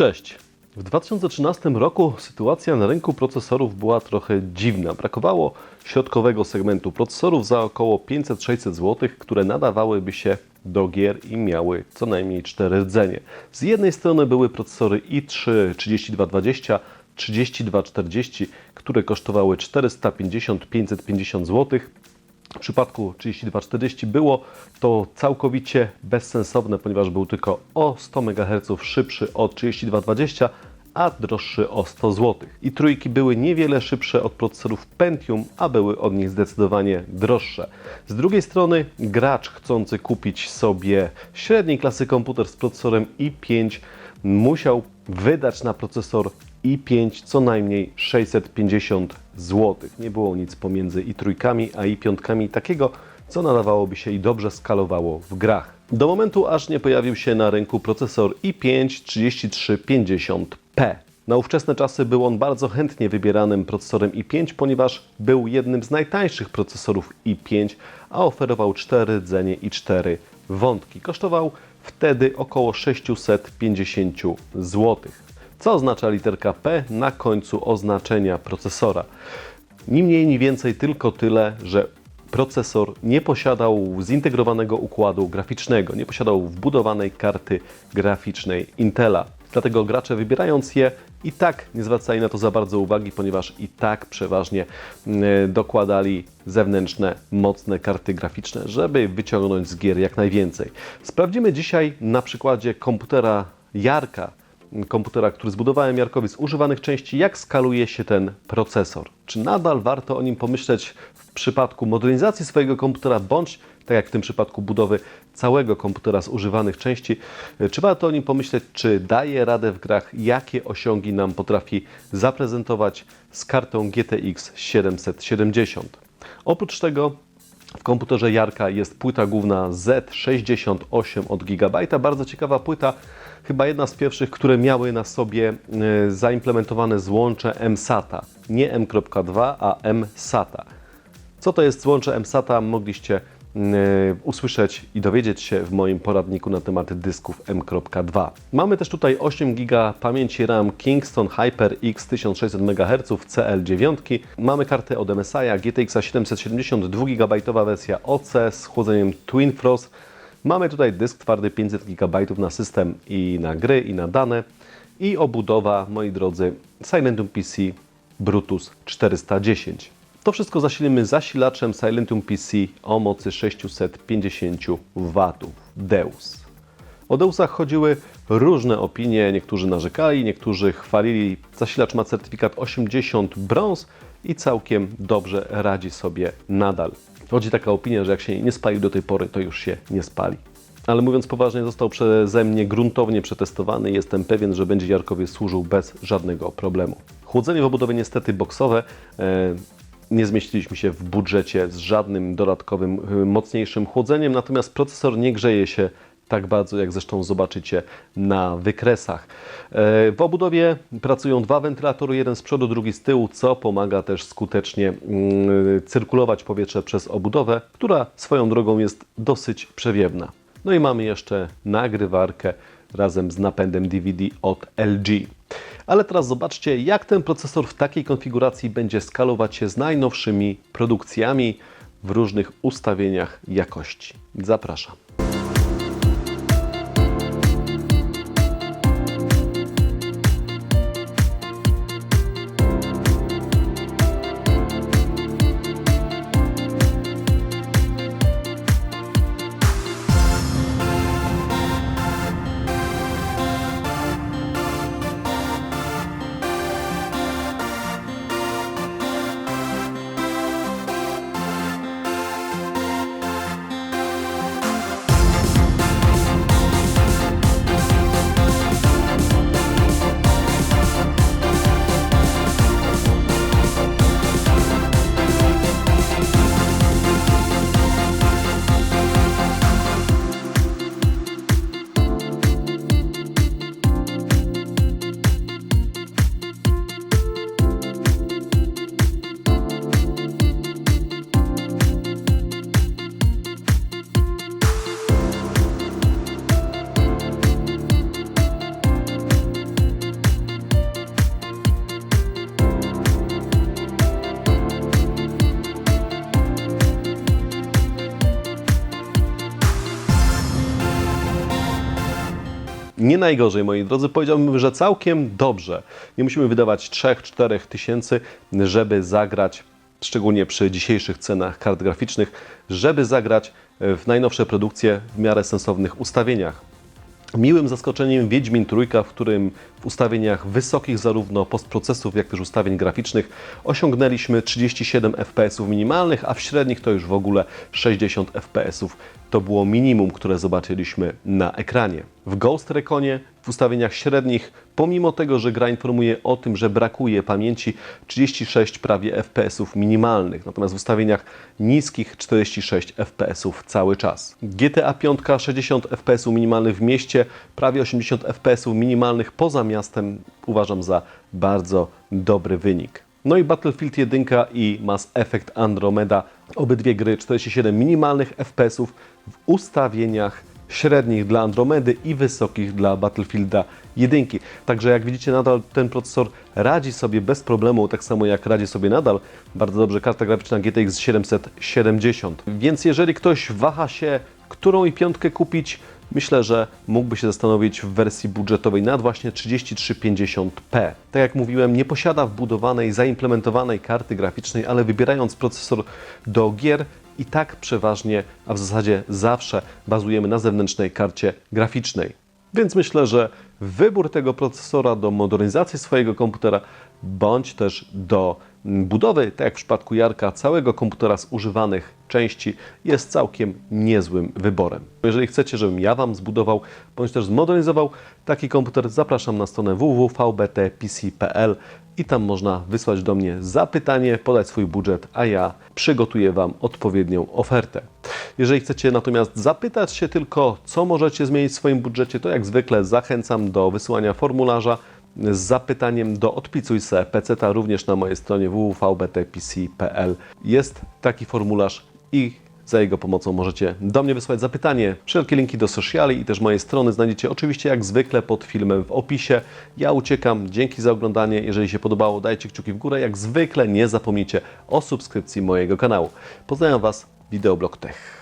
Cześć. W 2013 roku sytuacja na rynku procesorów była trochę dziwna. Brakowało środkowego segmentu procesorów za około 500-600 zł, które nadawałyby się do gier i miały co najmniej 4 rdzenie. Z jednej strony były procesory i3 3220, 3240, które kosztowały 450-550 zł. W przypadku 3240 było to całkowicie bezsensowne, ponieważ był tylko o 100 MHz szybszy od 3220, a droższy o 100 zł. I trójki były niewiele szybsze od procesorów Pentium, a były od nich zdecydowanie droższe. Z drugiej strony gracz chcący kupić sobie średniej klasy komputer z procesorem i5 musiał wydać na procesor i5 co najmniej 650 zł. Nie było nic pomiędzy i trójkami, a i piątkami takiego, co nadawałoby się i dobrze skalowało w grach. Do momentu, aż nie pojawił się na rynku procesor i5 3350P. Na ówczesne czasy był on bardzo chętnie wybieranym procesorem i5, ponieważ był jednym z najtańszych procesorów i5, a oferował 4 rdzenie i 4 wątki. Kosztował wtedy około 650 zł. Co oznacza literka P na końcu oznaczenia procesora? Ni mniej, ni więcej, tylko tyle, że procesor nie posiadał zintegrowanego układu graficznego, nie posiadał wbudowanej karty graficznej Intela. Dlatego gracze wybierając je i tak nie zwracali na to za bardzo uwagi, ponieważ i tak przeważnie mm, dokładali zewnętrzne, mocne karty graficzne, żeby wyciągnąć z gier jak najwięcej. Sprawdzimy dzisiaj na przykładzie komputera Jarka, komputera, który zbudowałem Jarkowi z używanych części, jak skaluje się ten procesor. Czy nadal warto o nim pomyśleć w przypadku modernizacji swojego komputera, bądź tak jak w tym przypadku budowy całego komputera z używanych części, czy warto o nim pomyśleć, czy daje radę w grach, jakie osiągi nam potrafi zaprezentować z kartą GTX 770. Oprócz tego w komputerze Jarka jest płyta główna Z68 od GB. Bardzo ciekawa płyta, chyba jedna z pierwszych, które miały na sobie e, zaimplementowane złącze MSATA. Nie M.2, a MSATA. Co to jest złącze MSATA mogliście usłyszeć i dowiedzieć się w moim poradniku na temat dysków M.2. Mamy też tutaj 8 GB pamięci RAM Kingston HyperX 1600 MHz CL9. Mamy kartę od MSI GTX 770 2 GB wersja OC z chłodzeniem Twin Frost. Mamy tutaj dysk twardy 500 GB na system i na gry i na dane. I obudowa, moi drodzy, Silentium PC Brutus 410. To wszystko zasilimy zasilaczem Silentium PC o mocy 650 W Deus. O Deusach chodziły różne opinie, niektórzy narzekali, niektórzy chwalili. Zasilacz ma certyfikat 80 brąz i całkiem dobrze radzi sobie nadal. Chodzi taka opinia, że jak się nie spalił do tej pory, to już się nie spali. Ale mówiąc poważnie, został przeze mnie gruntownie przetestowany i jestem pewien, że będzie Jarkowie służył bez żadnego problemu. Chłodzenie w obudowie niestety boksowe. Nie zmieściliśmy się w budżecie z żadnym dodatkowym, y, mocniejszym chłodzeniem, natomiast procesor nie grzeje się tak bardzo, jak zresztą zobaczycie na wykresach. E, W obudowie pracują dwa wentylatory, jeden z przodu, drugi z tyłu, co pomaga też skutecznie mm, cyrkulować powietrze przez obudowę, która swoją drogą jest dosyć przewiewna. No i mamy jeszcze nagrywarkę razem z napędem DVD od LG. Ale teraz zobaczcie, jak ten procesor w takiej konfiguracji będzie skalować się z najnowszymi produkcjami w różnych ustawieniach jakości. Zapraszam. Nie najgorzej, moi drodzy. Powiedziałbym, że całkiem dobrze. Nie musimy wydawać 3-4 tysięcy, żeby zagrać, szczególnie przy dzisiejszych cenach kart graficznych, żeby zagrać w najnowsze produkcje w miarę sensownych ustawieniach. Miłym zaskoczeniem Wiedźmin Trójka, w którym w ustawieniach wysokich zarówno postprocesów, jak też ustawień graficznych osiągnęliśmy 37 fps minimalnych, a w średnich to już w ogóle 60 fps. To było minimum, które zobaczyliśmy na ekranie. W Ghost Reconie w ustawieniach średnich, pomimo tego, że gra informuje o tym, że brakuje pamięci, 36 prawie fps minimalnych, natomiast w ustawieniach niskich 46 fps cały czas. GTA 5 60 fps minimalnych w mieście, prawie 80 fps minimalnych poza miastem uważam za bardzo dobry wynik. No i Battlefield 1 i Mass Effect Andromeda, obydwie gry 47 minimalnych FPS-ów w ustawieniach średnich dla Andromedy i wysokich dla Battlefielda 1. Także jak widzicie nadal ten procesor radzi sobie bez problemu, tak samo jak radzi sobie nadal bardzo dobrze karta graficzna GTX 770. Więc jeżeli ktoś waha się, którą i piątkę kupić, myślę, że mógłby się zastanowić w wersji budżetowej nad właśnie 3350p. Tak jak mówiłem, nie posiada wbudowanej, zaimplementowanej karty graficznej, ale wybierając procesor do gier, i tak przeważnie, a w zasadzie zawsze bazujemy na zewnętrznej karcie graficznej. Więc myślę, że wybór tego procesora do modernizacji swojego komputera bądź też do budowy, tak jak w przypadku Jarka, całego komputera z używanych części jest całkiem niezłym wyborem. Jeżeli chcecie, żebym ja Wam zbudował bądź też zmodernizował taki komputer, zapraszam na stronę www.vbtpc.pl i tam można wysłać do mnie zapytanie, podać swój budżet, a ja przygotuję Wam odpowiednią ofertę. Jeżeli chcecie natomiast zapytać się tylko, co możecie zmienić w swoim budżecie, to jak zwykle zachęcam do wysyłania formularza z zapytaniem do Odpicuj se również na mojej stronie www.vbtpc.pl jest taki formularz i za jego pomocą możecie do mnie wysłać zapytanie. Wszelkie linki do sociali i też mojej strony znajdziecie oczywiście jak zwykle pod filmem w opisie. Ja uciekam, dzięki za oglądanie. Jeżeli się podobało, dajcie kciuki w górę. Jak zwykle nie zapomnijcie o subskrypcji mojego kanału. Pozdrawiam Was, Wideoblog Tech.